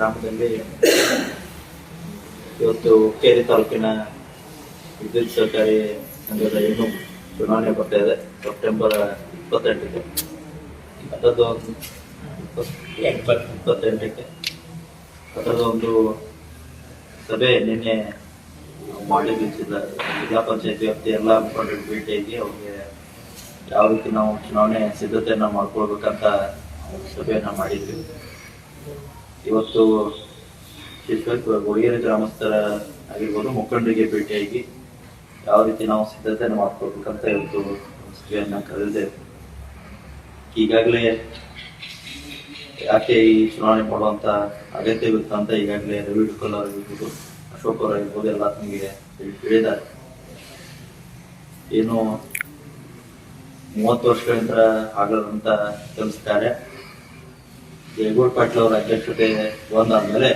ಗ್ರಾಮದಲ್ಲಿ ಇವತ್ತು ಹುಕ್ಕೇರಿ ತಾಲೂಕಿನ ವಿದ್ಯುತ್ ಸಹಕಾರಿ ಸಂಘದ ಏನು ಚುನಾವಣೆ ಬರ್ತಾ ಇದೆ, ಸೆಪ್ಟೆಂಬರ್ ಇಪ್ಪತ್ತೆಂಟಕ್ಕೆ. ಅದರದ್ದು ಇಪ್ಪತ್ತೆಂಟಕ್ಕೆ. ಅದರದ್ದು ಒಂದು ಸಭೆ ನಿನ್ನೆ ಮಾಡಿ ಜಿಲ್ಲಾ ಜಿಲ್ಲಾ ಪಂಚಾಯತಿ ವ್ಯಾಪ್ತಿ ಎಲ್ಲ ಮುಖಂಡರು ಭೇಟಿಯಾಗಿ ಅವ್ರಿಗೆ ಯಾವ ರೀತಿ ನಾವು ಚುನಾವಣೆ ಸಿದ್ಧತೆಯನ್ನು ಮಾಡ್ಕೊಳ್ಬೇಕಂತ ಸಭೆಯನ್ನು ಮಾಡಿದ್ವಿ. ಇವತ್ತು ವಿಶೇಷವಾಗಿ ಗ್ರಾಮಸ್ಥರ ಆಗಿರ್ಬೋದು ಮುಖಂಡರಿಗೆ ಭೇಟಿಯಾಗಿ ಯಾವ ರೀತಿ ನಾವು ಸಿದ್ಧತೆಯನ್ನು ಮಾಡ್ಕೋಬೇಕಂತ ಇವತ್ತು ಸಭೆಯನ್ನ ಕರೆದಿದೆ. ಈಗಾಗಲೇ ಯಾಕೆ ಈ ಚುನಾವಣೆ ಮಾಡುವಂತ ಅಗತ್ಯವಿತ್ತು ಅಂತ ಈಗಾಗಲೇ ರವಿ ಡುಕಲ್ ಆಗಿರ್ಬೋದು ಅಶೋಕ್ ಅವರಾಗಿರ್ಬೋದು ಎಲ್ಲ ನಿಮಗೆ ಹೇಳಿದ್ದಾರೆ. ಏನು ಮೂವತ್ತು ವರ್ಷಗಳಿಂದ ಆಗದಂತ ಕೆಲಸ ಕಾರ್ಯ ಜಯಗೋಡ್ ಪಾಟೀಲ್ ಅವರ ಅಧ್ಯಕ್ಷತೆ ಬಂದಾದ್ಮೇಲೆ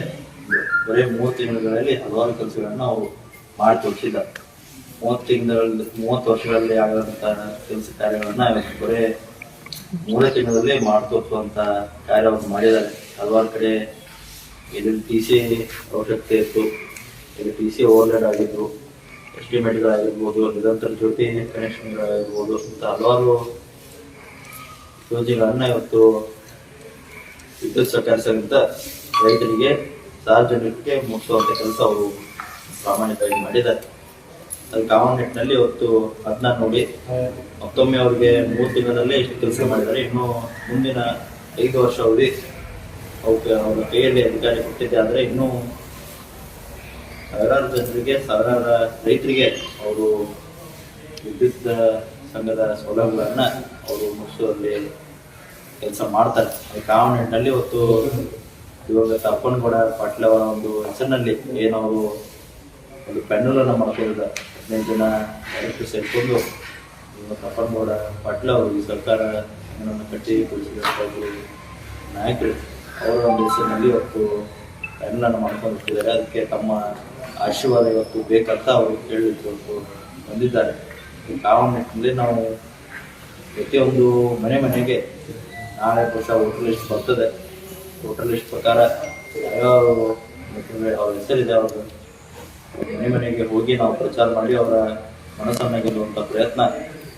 ಬರೀ ಮೂವತ್ತು ತಿಂಗಳಲ್ಲಿ ಹಲವಾರು ಕೆಲಸಗಳನ್ನ ಅವರು ಮಾಡಿ ತೋರಿಸಿದ್ದಾರೆ ಮೂವತ್ತು ತಿಂಗಳಲ್ಲಿ, ಮೂವತ್ತು ವರ್ಷಗಳಲ್ಲಿ ಆಗದಂತ ಕೆಲಸ ಕಾರ್ಯಗಳನ್ನ ಬರೀ ಮೂರೇ ತಿಂಗಳಲ್ಲಿ ಮಾಡಿ ತೋರಿಸುವಂತ ಕಾರ್ಯವನ್ನು ಮಾಡಿದ್ದಾರೆ. ಹಲವಾರು ಕಡೆ ಇಲ್ಲಿ ಟಿ ಸಿ ಅವಶ್ಯಕತೆ ಇತ್ತು. ಇಲ್ಲಿ ಟಿ ಸಿ ಓವರ್ಲೇಡ್ ಆಗಿದ್ರು, ಎಸ್ಟಿಮೇಟ್ಗಳಾಗಿರ್ಬೋದು, ನಿರಂತರ ಜ್ಯೋತಿ ಕನೆಕ್ಷನ್ಗಳಾಗಿರ್ಬೋದು ಅಂತ ಹಲವಾರು ಯೋಜನೆಗಳನ್ನ ಇವತ್ತು ವಿದ್ಯುತ್ ಸಹಕಾರ ರೈತರಿಗೆ ಸಾರ್ವಜನಿಕರಿಗೆ ಮುಟ್ಟುವಂತ ಕೆಲಸ ಅವರು ಪ್ರಾಮಾಣಿಕವಾಗಿ ಮಾಡಿದ್ದಾರೆ. ಅದಕ್ಕೆ ಆ ನಿಟ್ಟಿನಲ್ಲಿ ಇವತ್ತು ಅದನ್ನ ನೋಡಿ, ಮತ್ತೊಮ್ಮೆ ಅವ್ರಿಗೆ ಮೂರು ತಿಂಗಳಲ್ಲೇ ಇಷ್ಟು ಕೆಲಸ ಮಾಡಿದ್ದಾರೆ. ಇನ್ನು ಮುಂದಿನ ಐದು ವರ್ಷ ಅವಧಿ ಅವಕ್ಕೆ ಅವರ ಕೈಯಲ್ಲಿ ಅಧಿಕಾರಿ ಕೊಟ್ಟಿದ್ದೆ ಆದರೆ ಇನ್ನೂ ಸಾವಿರಾರು ಜನರಿಗೆ, ಸಾವಿರಾರು ರೈತರಿಗೆ ಅವರು ವಿದ್ಯುತ್ ಸಂಘದ ಸೌಲಭ್ಯಗಳನ್ನು ಅವರು ಮುಗಿಸುವಲ್ಲಿ ಕೆಲಸ ಮಾಡ್ತಾರೆ. ಅದಕ್ಕೆ ಆ ನಿಟ್ಟಿನಲ್ಲಿ ಇವತ್ತು ಇವಾಗ ತಪ್ಪನಗೌಡ ಪಾಟೀಲ್ ಅವರ ಒಂದು ಹೆಸರಿನಲ್ಲಿ ಏನವರು ಒಂದು ಪೆನ್ನುಲ್ ಅನ್ನ ಮಾಡ್ಕೊಂಡಿದ್ದಾರೆ ಹದಿನೈದು ಜನ ಡೈರೆಕ್ಟರ್ ಸೇರ್ಕೊಂಡು ತಪ್ಪನಗೌಡ ಪಾಟೀಲ್ ಅವರು ಈ ಸರ್ಕಾರ ಕಟ್ಟಿ ಕೊಡಿಸಿದಂಥ ಒಬ್ರು ನಾಯಕರು ಅವರ ಒಂದು ಹೆಸರಿನಲ್ಲಿ ಇವತ್ತು ಪೆಂಡಲನ್ನು ಮಾಡ್ಕೊಂಡು ಹೋಗ್ತಿದ್ದಾರೆ. ಅದಕ್ಕೆ ತಮ್ಮ ಆಶೀರ್ವಾದ ಇವತ್ತು ಬೇಕಂತ ಅವರು ಕೇಳಿದ್ರು ಬಂದಿದ್ದಾರೆ. ಈ ಕಾವನ ನಾವು ಪ್ರತಿಯೊಂದು ಮನೆ ಮನೆಗೆ ನಾಳೆ ವರ್ಷ ವೋಟರ್ ಲಿಸ್ಟ್ ಬರ್ತದೆ. ವೋಟರ್ ಲಿಸ್ಟ್ ಪ್ರಕಾರ ಯಾವ್ಯಾವ ಅವ್ರ ಹೆಸರಿದೆ ಅವ್ರದ್ದು. ಮನೆ ಮನೆಗೆ ಹೋಗಿ ನಾವು ಪ್ರಚಾರ ಮಾಡಿ ಅವರ ಮನಸ್ಸನ್ನು ಗೆಲ್ಲುವಂತ ಪ್ರಯತ್ನ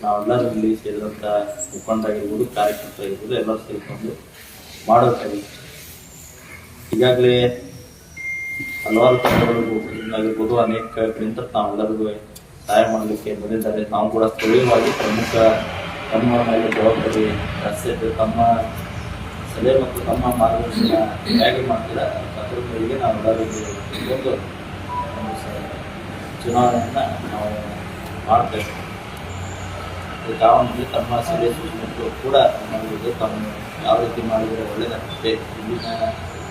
ನಾವೆಲ್ಲರೂ ಇಲ್ಲಿ ಸೇರಿದಂತ ಕಾರ್ಯಕರ್ತ ಇರ್ಬೋದು ಎಲ್ಲರೂ ಸೇರಿಕೊಂಡು ಮಾಡೋಕ್ಕಾಗಿ ಈಗಾಗಲೇ ಹಲವಾರು ತಂಡಗಳು ಆಗಿರ್ಬೋದು, ಅನೇಕ ಕಡೆಯಿಂದ ನಾವೆಲ್ಲರಿಗೂ ಸಹಾಯ ಮಾಡಲಿಕ್ಕೆ ಬಂದಿದ್ದಾರೆ. ನಾವು ಕೂಡ ಸ್ಥಳೀಯವಾಗಿ ಪ್ರಮುಖ ತಮ್ಮ ಮೇಲೆ ಜವಾಬ್ದಾರಿ ರಸ್ತೆ ತಮ್ಮ ಸಲಹೆ ಮತ್ತು ತಮ್ಮ ಮಾರ್ಗದರ್ಶನ ಹೇಗೆ ಮಾಡ್ತೀರಾ ಅದ್ರ ನಾವು ನಾವೆಲ್ಲರೂ ಒಂದು ಚುನಾವಣೆಯನ್ನ ನಾವು ಮಾಡ್ತೇವೆ. ಕಾವನಲ್ಲಿ ತಮ್ಮ ಸಲಹೆ ಸೂಚನೆಗಳು ಕೂಡ ನಮಗೆ ತಮ್ಮ ಯಾವ ರೀತಿ ಮಾಡಿದರೆ ಒಳ್ಳೆಯದಾಗುತ್ತೆ, ಇಲ್ಲಿನ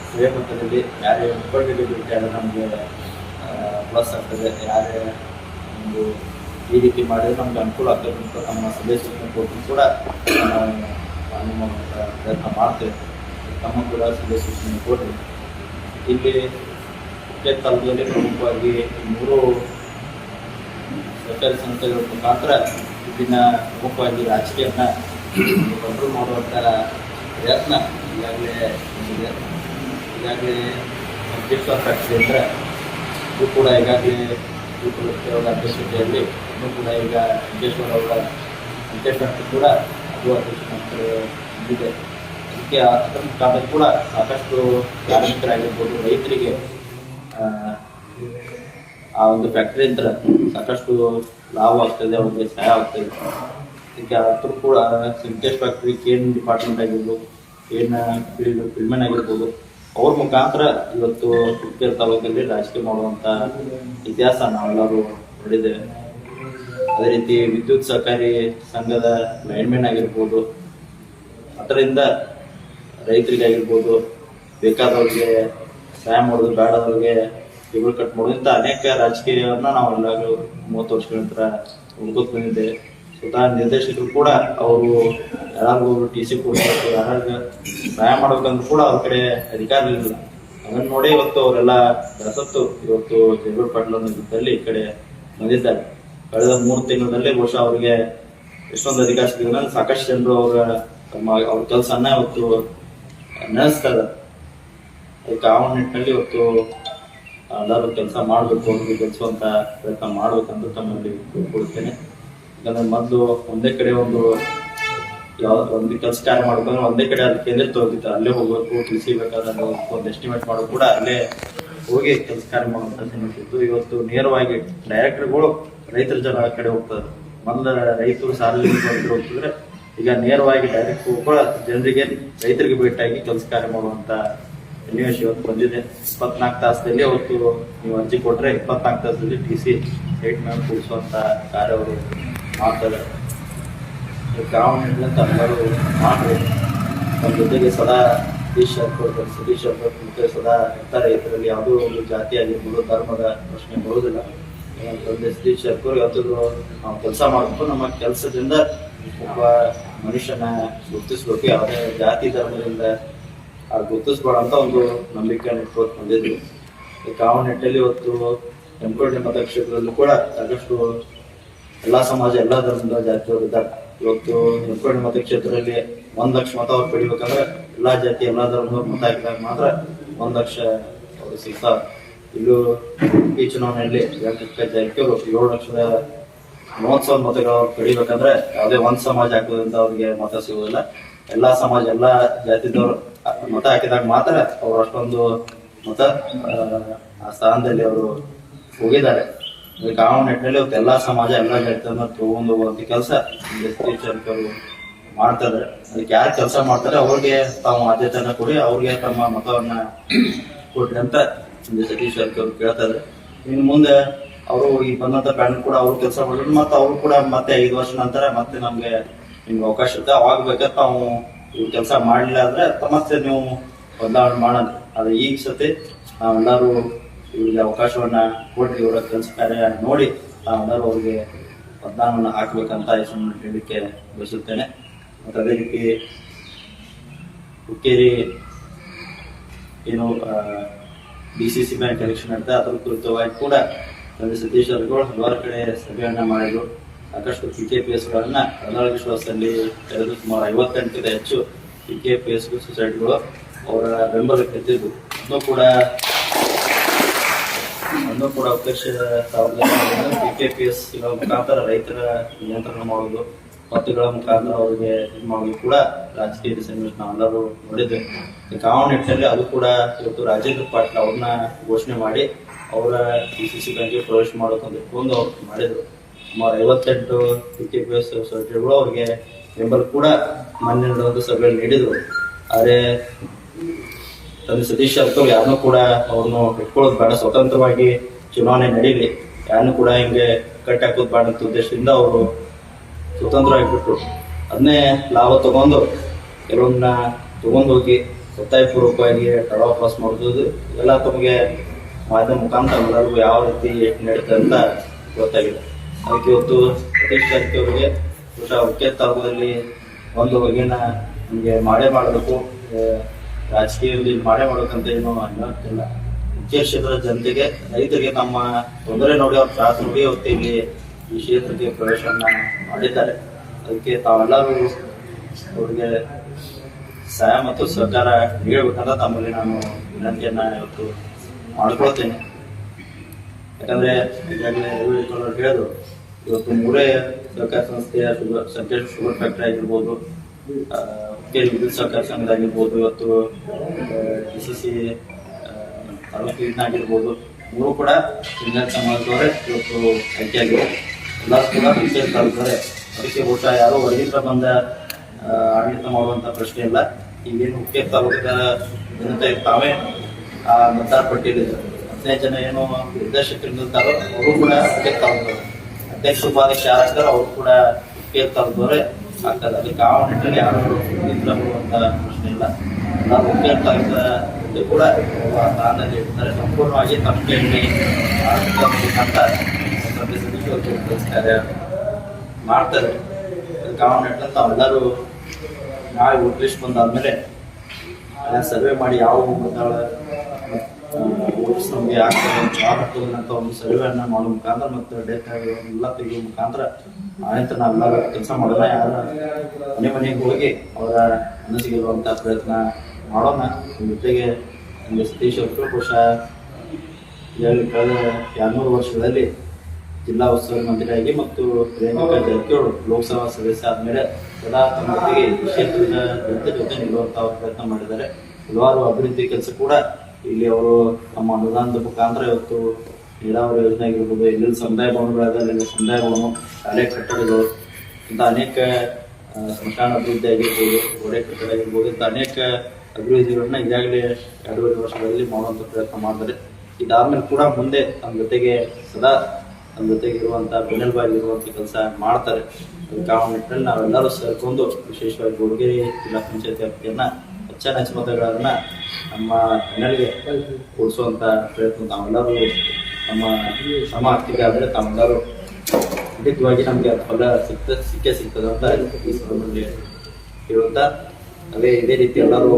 ಸಲಹೆ ಮಟ್ಟದಲ್ಲಿ ಯಾರೇ ಮುಖಂಡರಿಗೆ ಭೇಟಿಯಾದರೆ ನಮಗೆ ಪ್ಲಸ್ ಆಗ್ತದೆ, ಯಾರೇ ಒಂದು ಈ ರೀತಿ ಮಾಡಿದ್ರೆ ನಮ್ಗೆ ಅನುಕೂಲ ಆಗ್ತದೆ ಅಂತ ಸಲಹೆ ಸೂಚನೆ ಕೊಟ್ಟು ಕೂಡ ಪ್ರಯತ್ನ ಮಾಡ್ತೇವೆ. ತಮ್ಮ ಕೂಡ ಸಲಹೆ ಕೊಡಿ ಇಲ್ಲಿ ಕಾಲದಲ್ಲಿ ಪ್ರಮುಖವಾಗಿ ಮೂರು ಸರ್ಕಾರಿ ಸಂಸ್ಥೆಗಳ ಮುಖಾಂತರ ಇಲ್ಲಿನ ಪ್ರಮುಖವಾಗಿ ರಾಜಕೀಯನ ಕಂಟ್ರೋಲ್ ಮಾಡುವಂಥ ಪ್ರಯತ್ನ ಈಗಾಗಲೇ ಈಗಾಗಲೇ ಫ್ಯಾಕ್ಟ್ರಿ ಅಂದರೆ ಇದು ಕೂಡ ಈಗಾಗಲೇ ಅವರ ಅಧ್ಯಕ್ಷತೆಯಲ್ಲಿ ಕೂಡ ಈಗ ವೆಂಕಟೇಶ್ವರ ಅವರ ಫ್ಯಾಕ್ಟ್ರಿ ಕೂಡ ಅದು ಅಧ್ಯಕ್ಷ ಅದಕ್ಕೆ ಅದರ ಮುಖಾಂತರ ಕೂಡ ಸಾಕಷ್ಟು ಕಾರ್ಮಿಕರಾಗಿರ್ಬೋದು ರೈತರಿಗೆ ಆ, ಒಂದು ಫ್ಯಾಕ್ಟ್ರಿಯಿಂದ ಸಾಕಷ್ಟು ಲಾಭ ಆಗ್ತದೆ ಅವ್ರಿಗೆ ಸಹಾಯ ಆಗ್ತದೆ ಇದಕ್ಕೆ ಅದ್ರ ಕೂಡ ಸಿಂಟೇಶ್ ಫ್ಯಾಕ್ಟ್ರಿ ಕೇನ್ ಡಿಪಾರ್ಟ್ಮೆಂಟ್ ಆಗಿರ್ಬೋದು ಕೇನ್ ಫೀಲ್ಡ್ ಫಿಲ್ಮೆನ್ ಆಗಿರ್ಬೋದು ಅವ್ರ ಮುಖಾಂತರ ಇವತ್ತು ಹುಕ್ಕೇರಿ ತಾಲೂಕಲ್ಲಿ ರಾಜಕೀಯ ಮಾಡುವಂತ ಇತಿಹಾಸ ನಾವೆಲ್ಲರೂ ನೋಡಿದ್ದೇವೆ. ಅದೇ ರೀತಿ ವಿದ್ಯುತ್ ಸಹಕಾರಿ ಸಂಘದ ಲೈನ್ಮೆನ್ ಆಗಿರ್ಬೋದು, ಅದರಿಂದ ರೈತರಿಗಾಗಿರ್ಬೋದು, ಬೇಕಾದವ್ರಿಗೆ ಸಹಾಯ ಮಾಡೋದು ಬೇಡದವ್ರಿಗೆ ಇವ್ರು ಕಟ್ ಮಾಡೋದು, ಇಂಥ ಅನೇಕ ರಾಜಕೀಯವನ್ನ ನಾವು ಎಲ್ಲರೂ ಮೂವತ್ತು ವರ್ಷಗಳ ನಂತರ ಉಳ್ಕೋತ ಬಂದಿದ್ದೇವೆ ಸ್ವತಃ ನಿರ್ದೇಶಕರು ಕೂಡ ಅವರು ಯಾರಾದ್ರೂ ಟಿ ಸಿ ಕೊಡ್ಬೇಕು ಯಾರಾದ್ರೂ ಸಹಾಯ ಮಾಡ್ಬೇಕಂದ್ರೂ ಕೂಡ ಅವ್ರ ಕಡೆ ಅಧಿಕಾರ ಇರಲಿಲ್ಲ ಅದನ್ನು ನೋಡಿ ಇವತ್ತು ಅವರೆಲ್ಲ ಬೆಸತ್ತು ಇವತ್ತು ಜಯಗೌಡ ಪಾಟೀಲ್ ಯುದ್ಧದಲ್ಲಿ ಈ ಕಡೆ ಬಂದಿದ್ದಾರೆ. ಕಳೆದ ಮೂರು ತಿಂಗಳಲ್ಲಿ ಬಹುಶಃ ಅವರಿಗೆ ಎಷ್ಟೊಂದು ಅಧಿಕಾರ ಸಿಗಲಿಲ್ಲ ಸಾಕಷ್ಟು ಜನರು ಅವರ ತಮ್ಮ ಅವ್ರ ಕೆಲಸನ ಇವತ್ತು ನೆನೆಸ್ತಾರೆ ಅದಕ್ಕೆ ಆ ನಿಟ್ಟಿನಲ್ಲಿ ಇವತ್ತು ಎಲ್ಲರೂ ಕೆಲಸ ಮಾಡಬೇಕು, ಅವ್ರಿಗೆ ಕೆಲಸ ಪ್ರಯತ್ನ ಮಾಡ್ಬೇಕಂತ ತಮ್ಮಲ್ಲಿ ಕೊಡ್ತೇನೆ ಯಾಕಂದ್ರೆ ಮೊದಲು ಒಂದೇ ಕಡೆ ಒಂದು ಯಾವ ಒಂದು ಕೆಲಸ ಕಾರ್ಯ ಮಾಡ್ಬೇಕಂದ್ರೆ ಒಂದೇ ಕಡೆ ಅದಕ್ಕೆ ಕೇಂದ್ರಿತ ತೋರಿಸಿತ್ತು ಅಲ್ಲೇ ಹೋಗ್ಬೇಕು ತಿಳಿಸಿಬೇಕಾದ್ರೆ ಒಂದು ಎಸ್ಟಿಮೇಟ್ ಮಾಡೋದು ಕೂಡ ಅಲ್ಲೇ ಹೋಗಿ ಕೆಲಸ ಕಾರ್ಯ ಸಮಸ್ಯೆ ಇವತ್ತು ನೇರವಾಗಿ ಡೈರೆಕ್ಟರ್ಗಳು ರೈತರ ಜನ ಕಡೆ ಹೋಗ್ತಾರೆ ಮೊದಲ ರೈತರು ಸಾರ್ವಜನಿಕ ಹೋಗ್ತಿದ್ರೆ ಈಗ ನೇರವಾಗಿ ಡೈರೆಕ್ಟ್ ಕೂಡ ಜನರಿಗೆ ರೈತರಿಗೆ ಭೇಟಿಯಾಗಿ ಕೆಲಸ ಕಾರ್ಯ ಮಾಡುವಂತ ಸನ್ನಿವೇಶ ಇವತ್ತು ಬಂದಿದೆ. ಇಪ್ಪತ್ನಾಲ್ಕು ತಾಸದಲ್ಲಿ ಅವತ್ತು ನೀವು ಅರ್ಜಿ ಕೊಟ್ರೆ ಇಪ್ಪತ್ನಾಲ್ಕು ತಾಸದಲ್ಲಿ ಟಿ ಸಿ ಸೈಟ್ ಮೇಲೆ ಕೂಡಿಸುವಂತ ಕಾರ್ಯ ಅವರು ಮಾಡ್ತಾರೆ ಕಾವಣಿಂದ ಎಲ್ಲರೂ ಮಾಡಿ ನಮ್ಮ ಜೊತೆಗೆ ಸದಾ ಸತೀಶ್ ಶರ್ಕರ್ ಸತೀಶ್ ಶರ್ಕರ್ ಜೊತೆ ಸದಾ ಇರ್ತಾರೆ. ಇದರಲ್ಲಿ ಯಾವುದೋ ಒಂದು ಜಾತಿ ಆಗಿರ್ಬೋದು, ಧರ್ಮದ ಪ್ರಶ್ನೆ ಬರೋದಿಲ್ಲ. ತಂದೆ ಸತೀಶ್ ಶರ್ಕರ್ ಯಾವ್ದಾದ್ರು ನಾವು ಕೆಲಸ ಮಾಡಬೇಕು. ನಮ್ಮ ಕೆಲಸದಿಂದ ಒಬ್ಬ ಮನುಷ್ಯನ ಗುರುತಿಸ್ಬೇಕು. ಯಾವುದೇ ಜಾತಿ ಧರ್ಮದಿಂದ ಆ ಅಂತ ಒಂದು ನಂಬಿಕೆ ನೆಟ್ವರ್ಕ್ ಬಂದಿದ್ವಿ. ಕಾವ ನಿಟ್ಟಲ್ಲಿ ಇವತ್ತು ಕೆಂಪೇಟೆ ಮತಕ್ಷೇತ್ರದಲ್ಲೂ ಕೂಡ ಸಾಕಷ್ಟು ಎಲ್ಲಾ ಸಮಾಜ, ಎಲ್ಲಾ ಧರ್ಮದ ಜಾತಿಯವರು ಇದ್ದಾರೆ. ಇವತ್ತು ಕೆಂಪೇಟೆ ಮತಕ್ಷೇತ್ರದಲ್ಲಿ ಒಂದ್ ಲಕ್ಷ ಮತ ಅವ್ರು ಪಡಿಬೇಕಂದ್ರೆ ಎಲ್ಲಾ ಜಾತಿ, ಎಲ್ಲಾ ಧರ್ಮದವ್ರು ಮತ ಹಾಕಿದಾಗ ಮಾತ್ರ ಒಂದ್ ಲಕ್ಷ ಅವ್ರು ಸಿಗ್ತಾರ. ಇಲ್ಲೂ ಈ ಚುನಾವಣೆಯಲ್ಲಿ ಜಾರಕಿಹೊಳಿ ಏಳು ಲಕ್ಷದ ಮೂವತ್ ಸಾವಿರ ಮತಗಳು ಅವ್ರು ಪಡಿಬೇಕಂದ್ರೆ ಯಾವುದೇ ಒಂದ್ ಸಮಾಜ ಹಾಕೋದ್ರಿಂದ ಅವ್ರಿಗೆ ಮತ ಸಿಗೋದಿಲ್ಲ ಎಲ್ಲಾ ಸಮಾಜ, ಎಲ್ಲಾ ಜಾತಿದವ್ರು ಮತ ಹಾಕಿದಾಗ ಮಾತ್ರ ಅವ್ರು ಅಷ್ಟೊಂದು ಮತ ಆ ಸ್ಥಾನದಲ್ಲಿ ಅವರು ಹೋಗಿದ್ದಾರೆ. ಅದಕ್ಕೆ ಆ ನಿಟ್ಟಿನಲ್ಲಿ ಎಲ್ಲಾ ಸಮಾಜ, ಎಲ್ಲ ಹೇಳ್ತಾರೆ ತಗೊಂಡು ಹೋಗುವಂತ ಕೆಲಸ ಮಾಡ್ತಾ ಮಾಡ್ತಾರೆ. ಅದಕ್ಕೆ ಯಾರು ಕೆಲಸ ಮಾಡ್ತಾರೆ ಅವ್ರಿಗೆ ತಾವು ಆದ್ಯತೆಯನ್ನ ಕೊಡಿ, ಅವ್ರಿಗೆ ತಮ್ಮ ಮತವನ್ನ ಕೊಡ್ರಿ ಅಂತ ಸತೀಶ್ ಕೇಳ್ತಾರೆ ಇನ್ನು ಮುಂದೆ ಅವರು ಈ ಬಂದಂತ ಪ್ಯಾನಲ್ ಕೂಡ ಅವ್ರು ಕೆಲಸ ಮಾಡಿದ್ರು. ಮತ್ತೆ ಅವ್ರು ಕೂಡ ಮತ್ತೆ ಐದು ವರ್ಷ ನಂತರ ಮತ್ತೆ ನಮ್ಗೆ ನಿಮ್ಗೆ ಅವಕಾಶ ಇರುತ್ತೆ. ಅವಾಗ ಬೇಕಾದ್ರೆ ತಾವು ಇವ್ರು ಕೆಲಸ ಮಾಡ್ಲಿಲ್ಲ ಅಂದ್ರೆ ಮತ್ತೆ ನೀವು ಬದಲಾವಣೆ ಮಾಡೋಣ. ಆದ್ರೆ ಈಗ ಸತಿ ನಾವೆಲ್ಲರೂ ಇವ್ರಿಗೆ ಅವಕಾಶವನ್ನ ಕೊಡ್ರಿ, ಇವರ ಕೆಲಸ ಕಾರ್ಯ ನೋಡಿ ತಾವೆಲ್ಲರೂ ಅವರಿಗೆ ಮತದಾನವನ್ನು ಹಾಕಬೇಕಂತ ಈ ಹೇಳಲಿಕ್ಕೆ ಬಯಸುತ್ತೇನೆ. ಮತ್ತು ಅದೇ ರೀತಿ ಹುಕ್ಕೇರಿ ಏನು D C C bank election ಅಂತ ಅದ್ರ ಕುರಿತವಾಗಿ ಕೂಡ ತಂದೆ ಸತೀಶ್ ಅವರುಗಳು ಹಲವಾರು ಕಡೆ ಸಭೆಯನ್ನ ಮಾಡಿದ್ರು. ಸಾಕಷ್ಟು ಪಿ ಕೆ ಪಿ ಎಸ್ಗಳನ್ನ ಕರ್ನಾಟಕ ವಿಶ್ವಾಸದಲ್ಲಿ ತೆರೆದು ಸುಮಾರು ಐವತ್ತೆಂಟಕ್ಕಿಂತ ಹೆಚ್ಚು ಪಿ ಕೆ ಪಿ ಎಸ್ ಸೊಸೈಟಿಗಳು ಅವರ ಬೆಂಬಲಕ್ಕೆ ಎತ್ತಿದ್ದು ಇನ್ನೂ ಕೂಡ ಇನ್ನೂ ಕೂಡ ಅಧ್ಯಕ್ಷ ಪಿ ಕೆ ಪಿ ಎಸ್ ಮುಖಾಂತರ ರೈತರ ನಿಯಂತ್ರಣ ಮಾಡೋದು ಪತ್ರಗಳ ಮುಖಾಂತರ ಅವರಿಗೆ ಇದು ಕೂಡ ರಾಜಕೀಯ ಸನ್ನಿವೇಶ ನಾವೆಲ್ಲರೂ ನೋಡಿದ್ವಿ ಈ ಕಾವ ನಿಟ್ಟಿನಲ್ಲಿ ಅದು ಕೂಡ ಇವತ್ತು ರಾಜೇಂದ್ರ ಪಾಟೀಲ್ ಅವ್ರನ್ನ ಘೋಷಣೆ ಮಾಡಿ ಅವರ ಡಿ ಸಿ ಸಿ ಬ್ಯಾಂಕಿಗೆ ಪ್ರವೇಶ ಮಾಡೋಕಂತ ಒಂದು ಅವ್ರು ಮಾಡಿದ್ರು. ಸುಮಾರು ಐವತ್ತೆಂಟು ಪಿ ಕೆ ಪಿ ಎಸ್ ಸೊಸೈಟಿಗಳು ಅವರಿಗೆ ಬೆಂಬಲ ಕೂಡ ಮಾನ್ಯ ನಡೆದ ಸಭೆಯಲ್ಲಿ ನೀಡಿದ್ರು. ಆದರೆ ತಂದೆ ಸತೀಶ್ ಅವ್ರು ಯಾರನ್ನೂ ಕೂಡ ಅವ್ರನ್ನು ಇಟ್ಕೊಳ್ಳೋದು ಬೇಡ. ಸ್ವತಂತ್ರವಾಗಿ ಚುನಾವಣೆ ನಡೀಲಿ. ಯಾರನ್ನು ಕೂಡ ಹಿಂಗೆ ಕಟ್ಟಾಕೋದು ಬೇಡ ಅಂತ ಉದ್ದೇಶದಿಂದ ಅವರು ಸ್ವತಂತ್ರವಾಗಿ ಬಿಟ್ರು ಅದನ್ನೇ ಲಾಭ ತಗೊಂಡು ಕೆಲವೊಂದನ್ನ ತಗೊಂಡೋಗಿ ಒತ್ತಾಯಪೂರ್ವಕವಾಗಿ ಟಡಾ ಪಾಸ್ ಮಾಡೋದು ಎಲ್ಲ ತಮಗೆ ಮಾಧ್ಯಮ ಮುಖಾಂತರ ಎಲ್ಲರಿಗೂ ಯಾವ ರೀತಿ ನಡೀತದೆ ಅಂತ ಗೊತ್ತಾಗಿದೆ. ಅದಕ್ಕೆ ಇವತ್ತು ಸತೀಶ್ ಜಾರಕಿಹೊಳಿಗೆ ಬಹುಶಃ ಮುಖ್ಯ ತಾಲೂಕಲ್ಲಿ ಒಂದು ಬಗೆನ ನಮಗೆ ಮಾಡೇ ಮಾಡಬೇಕು. ರಾಜಕೀಯದಲ್ಲಿ ಮಾಡೇ ಮಾಡ್ಬೇಕಂತ ಏನು ಅನ್ನೋದಿಲ್ಲ ಮುಖ್ಯ ಕ್ಷೇತ್ರದ ಜನತೆಗೆ, ರೈತರಿಗೆ ನಮ್ಮ ತೊಂದರೆ ನೋಡಿ ಅವ್ರ ತ್ರಾಸ ನೋಡಿ ಅವತ್ತು ಇಲ್ಲಿ ಈ ಕ್ಷೇತ್ರಕ್ಕೆ ಪ್ರವೇಶವನ್ನ ಮಾಡಿದ್ದಾರೆ. ಅದಕ್ಕೆ ತಾವೆಲ್ಲರೂ ಅವರಿಗೆ ಸಹಾಯ ಮತ್ತು ಸಹಕಾರ ನೀಡಬೇಕಂತ ತಮ್ಮಲ್ಲಿ ನಾನು ವಿನಂತಿಯನ್ನ ಇವತ್ತು ಮಾಡ್ಕೊಳ್ತೇನೆ. ಯಾಕಂದ್ರೆ ಈಗಾಗಲೇ ಹೇಳಿದ್ರು, ಇವತ್ತು ಮೂರೇ ಸರ್ಕಾರ ಸಂಸ್ಥೆಯ ಶುಗರ್ ಸಂಕೇಶ್ ಶುಗರ್ ಫ್ಯಾಕ್ಟ್ರಿ ಆಗಿರ್ಬೋದು ಆ, ಹುಕ್ಕೇರಿ ವಿದ್ಯುತ್ ಸಹಕಾರ ಸಂಘ ಆಗಿರ್ಬೋದು ಇವತ್ತು ಡಿ ಸಿ ಸಿ ತಾಲೂಕು ಆಗಿರ್ಬೋದು ಮೂರು ಕೂಡ ಇಂಡಿಯನ್ ಸಮಾಜದವರೇ ಇವತ್ತು ಆಯ್ಕೆಯಾಗಿದೆ. ಎಲ್ಲರೂ ಕೂಡ ಹುಕ್ಕೇರಿ ತಾಲೂಕವರೇ ಅದಕ್ಕೆ ಊಟ ಯಾರೋ ಹೊರಗಿಂದ ಬಂದ ಆಡಳಿತ ಮಾಡುವಂತ ಪ್ರಶ್ನೆ ಇಲ್ಲ. ಈಗೇನು ಮುಖ್ಯ ತಾಲೂಕದ ಜನತೆ ತಾವೇ ಆ ಮತದಾರ ಪಟ್ಟಿದ್ದಾರೆ ಹದಿನೈದು ಜನ ಏನು ನಿರ್ದೇಶಕರು ನಿಲ್ತಾರೋ ಅವರು ಕೂಡ ಹುಕ್ಕೇರಿ ತಾಲೂಕವರು ಅಧ್ಯಕ್ಷ ಉಪಾಧ್ಯಕ್ಷ ಯಾರಾಗ್ತಾರೋ ಅವರು ಕೂಡ ಮುಖ್ಯ ತಾಲೂಕವರೇ ಆಗ್ತಾರೆ ಅದಕ್ಕೆ ಆ ನಿಟ್ಟಿನಲ್ಲಿ ಯಾರು ನಿಂತ ಹೋಗುವಂಥ ಪ್ರಶ್ನೆ ಇಲ್ಲ. ನಾವು ಮುಖ್ಯ ಕೂಡ ಸ್ಥಾನದಲ್ಲಿ ಇರ್ತಾರೆ. ಸಂಪೂರ್ಣವಾಗಿ ತಪ್ಪೆಯಲ್ಲಿ ಅಂತ ಕಾರ್ಯ ಮಾಡ್ತಾರೆ. ಅದಕ್ಕೆ ಆ ನಿಟ್ಟಿನಲ್ಲಿ ತಾವೆಲ್ಲರೂ ನಾಳೆ ವೋಟ್ ಲಿಸ್ಟ್ ಬಂದಾದ್ಮೇಲೆ ಸರ್ವೆ ಮಾಡಿ ಯಾವ ಮತದಾಳ ವೋಟ್ಸ್ ನಮಗೆ ಆಗ್ತದೆ ಒಂದು ಸರ್ವೆಯನ್ನ ಮಾಡೋ ಮುಖಾಂತರ ಮತ್ತು ಡೇಟಾ ಎಲ್ಲ ತೆಗೆಯೋ ಮುಖಾಂತರ ಆಯ್ತು ನಾವೆಲ್ಲ ಕೆಲಸ ಮಾಡೋಣ ಯಾರ ಮನೆ ಮನೆಗೆ ಹೋಗಿ ಅವರ ಮನಸ್ಸಿಗಿರುವಂಥ ಪ್ರಯತ್ನ ಮಾಡೋಣ. ಜೊತೆಗೆ ನಮಗೆ ಸತೀಶ್ ಅವರು ಈಗಾಗಲೇ ಕಳೆದ ಎರಡ್ನೂರು ವರ್ಷಗಳಲ್ಲಿ ಜಿಲ್ಲಾ ಉತ್ಸವ ಮಂತ್ರಿಯಾಗಿ ಮತ್ತು ಪ್ರೇಮಿಕಾ ಜಾರಕಿಹೊಳಿ ಲೋಕಸಭಾ ಸದಸ್ಯ ಆದಮೇಲೆ ಸದಾ ತಮ್ಮ ಜೊತೆಗೆ ಈ ಕ್ಷೇತ್ರದ ಜನತೆ ಜೊತೆ ನಿಲ್ಲುವಂತ ಪ್ರಯತ್ನ ಮಾಡಿದ್ದಾರೆ. ಹಲವಾರು ಅಭಿವೃದ್ಧಿ ಕೆಲಸ ಕೂಡ ಇಲ್ಲಿ ಅವರು ನಮ್ಮ ಅನುದಾನದ ಮುಖಾಂತರ ಇವತ್ತು ನೀರಾವರಿ ಯೋಜನೆ ಆಗಿರ್ಬೋದು ಇಲ್ಲಿನ ಸಮುದಾಯ ಭವನಗಳಾದ ಸಮುದಾಯ ಭವನ ಶಾಲೆ ಕಟ್ಟಡಗಳು, ಇಂಥ ಅನೇಕ ಸ್ಮಶಾನ ಅಭಿವೃದ್ಧಿ ಆಗಿರ್ಬೋದು, ಗೋಡೆ ಕಟ್ಟಡ ಆಗಿರ್ಬೋದು, ಇಂಥ ಅನೇಕ ಅಭಿವೃದ್ಧಿಗಳನ್ನ ಈಗಾಗಲೇ ಎರಡೂವರೆ ವರ್ಷಗಳಲ್ಲಿ ಮಾಡುವಂಥ ಪ್ರಯತ್ನ ಮಾಡ್ತಾರೆ. ಇದಾದ್ಮೇಲೆ ಕೂಡ ಮುಂದೆ ನಮ್ಮ ಜೊತೆಗೆ ಸದಾ ನಮ್ಮ ಜೊತೆಗೆ ಇರುವಂಥ ಬೆನ್ನೆಲುಬಾಗಿ ಇರುವಂಥ ಕೆಲಸ ಮಾಡ್ತಾರೆ. ಅದಕ್ಕೆ ಆ ನಿಟ್ಟಿನಲ್ಲಿ ನಾವೆಲ್ಲರೂ ಸೇರ್ಕೊಂಡು ವಿಶೇಷವಾಗಿ ಗೋಡಗೇರಿ ಜಿಲ್ಲಾ ಪಂಚಾಯತ್ ವ್ಯಾಪ್ತಿಯನ್ನ ಹೆಚ್ಚಿನ ಮತಗಳನ್ನ ನಮ್ಮ ಕನ್ನಡಿಗೆ ಕೂಡಿಸುವಂತ ಪ್ರಯತ್ನ ತಾವೆಲ್ಲರೂ ನಮ್ಮ ಶ್ರಮ ಆಗ್ತಿದೆ ಆದರೆ ತಾವೆಲ್ಲರೂ ಖಂಡಿತವಾಗಿ ನಮಗೆ ಫಲ ಸಿಗ್ತ ಸಿಕ್ಕೇ ಸಿಗ್ತದೆ ಅಂತ ಈ ಸಂದರ್ಭದಲ್ಲಿ ಇರುವಂತ ಅದೇ ಇದೇ ರೀತಿ ಎಲ್ಲರೂ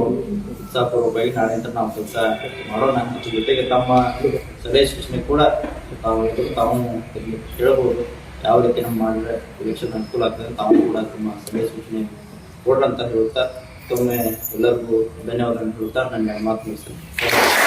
ಉತ್ಸಾಹಪೂರ್ವಕವಾಗಿ ನಾಳೆಯಿಂದ ನಾವು ಕೆಲಸ ಮಾಡೋಣ. ಜೊತೆಗೆ ತಮ್ಮ ಸಲಹೆ ಸೂಚನೆ ಕೂಡ ತಾವು ತಾವು ಹೇಳ್ಬೋದು ಯಾವ ರೀತಿ ನಮ್ಮ ಮಾಡಿದ್ರೆ ಅನುಕೂಲ ಆಗ್ತದೆ ತಾವು ಕೂಡ ತಮ್ಮ ಸಲಹೆ ಸೂಚನೆ ಕೊಡ್ರಂತ ಹೇಳುತ್ತಾ ಮತ್ತೊಮ್ಮೆ ಎಲ್ಲರಿಗೂ ಧನ್ಯವಾದ ಹೇಳುತ್ತಾ ನನ್ನ ಮಾತು ಮುಗಿಸ್ತೇನೆ